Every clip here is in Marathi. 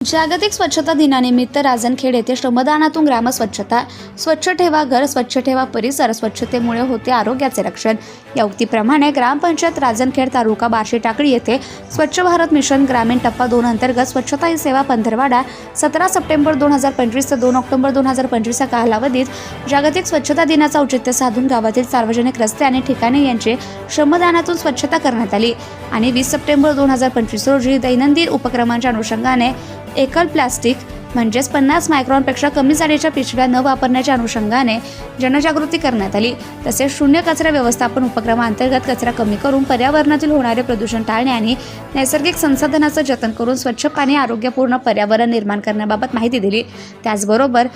जागतिक स्वच्छता दिनानिमित्त राजनखेड येथे श्रमदानातून ग्राम स्वच्छता स्वच्छ ठेवा घर स्वच्छ ठेवा परिसर स्वच्छतेमुळे होते आरोग्याचे रक्षण. या उक्तीप्रमाणे ग्रामपंचायत राजनखेड तालुका बार्शी टाकळी येथे स्वच्छ भारत मिशन ग्रामीण टप्पा दोन अंतर्गत स्वच्छता ही सेवा पंधरवाडा सतरा सप्टेंबर दोन हजार पंचवीस ते दोन ऑक्टोबर दोन हजार पंचवीस या कालावधीत जागतिक स्वच्छता दिनाचा औचित्य साधून गावातील सार्वजनिक रस्ते आणि ठिकाणे यांचे श्रमदानातून स्वच्छता करण्यात आली. आणि वीस सप्टेंबर दोन हजार पंचवीस रोजी दैनंदिन उपक्रमांच्या अनुषंगाने एकल प्लास्टिक म्हणजेच पन्नास मायक्रॉनपेक्षा कमी जाडीच्या पिशव्या न वापरण्याच्या अनुषंगाने जनजागृती करण्यात आली. तसेच शून्य कचरा व्यवस्थापन उपक्रमाअंतर्गत कचरा कमी करून पर्यावरणातील होणारे प्रदूषण टाळणे आणि नैसर्गिक संसाधनाचं जतन करून स्वच्छ पाणी आरोग्यपूर्ण पर्यावरण निर्माण करण्याबाबत माहिती दिली. त्याचबरोबर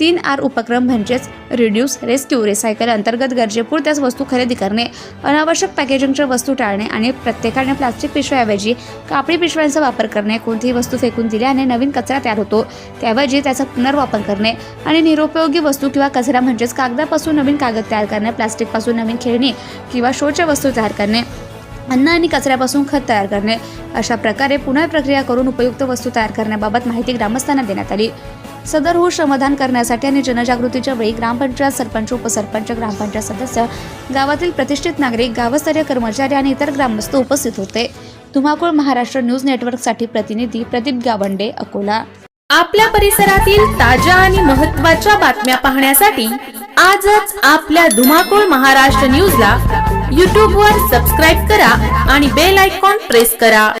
तीन आर उपक्रम म्हणजेच रिड्यूस रेस्क्यू रिसायकल अंतर्गत गरजेपुरत्याच वस्तू खरेदी करणे अनावश्यक पॅकेजिंगच्या वस्तू टाळणे आणि प्रत्येकाने प्लास्टिक पिशव्याऐवजी कापडी पिशव्यांचा वापर करणे कोणतीही वस्तू फेकून दिल्याने नवीन कचरा तयार होतो त्याऐवजी त्याचा पुनर्वापर करणे आणि निरुपयोगी वस्तू किंवा कचरा म्हणजेच कागदापासून नवीन कागद तयार करणे प्लास्टिकपासून नवीन खेळणी किंवा शोच्या वस्तू तयार करणे अन्न आणि कचऱ्यापासून खत तयार करणे अशा प्रकारे पुनर्प्रक्रिया करून उपयुक्त वस्तू तयार करण्याबाबत माहिती ग्रामस्थांना देण्यात आली. सदर हो श्रमदान करण्यासाठी आणि जनजागृतीच्या वेळी ग्रामपंचायत सरपंच उपसरपंच ग्रामपंचायत सदस्य गावातील प्रतिष्ठित नागरिक गावस्तरीय कर्मचारी आणि इतर ग्रामस्थ उपस्थित होते. धुमाकूळ महाराष्ट्र न्यूज नेटवर्कसाठी प्रतिनिधी प्रदीप गावंडे अकोला. आपल्या परिसरातील ताज्या आणि महत्त्वाच्या बातम्या पाहण्यासाठी आजच आपल्या धुमाकूळ महाराष्ट्र न्यूजला यूट्यूबवर सबस्क्राईब करा आणि बेल आयकॉन प्रेस करा.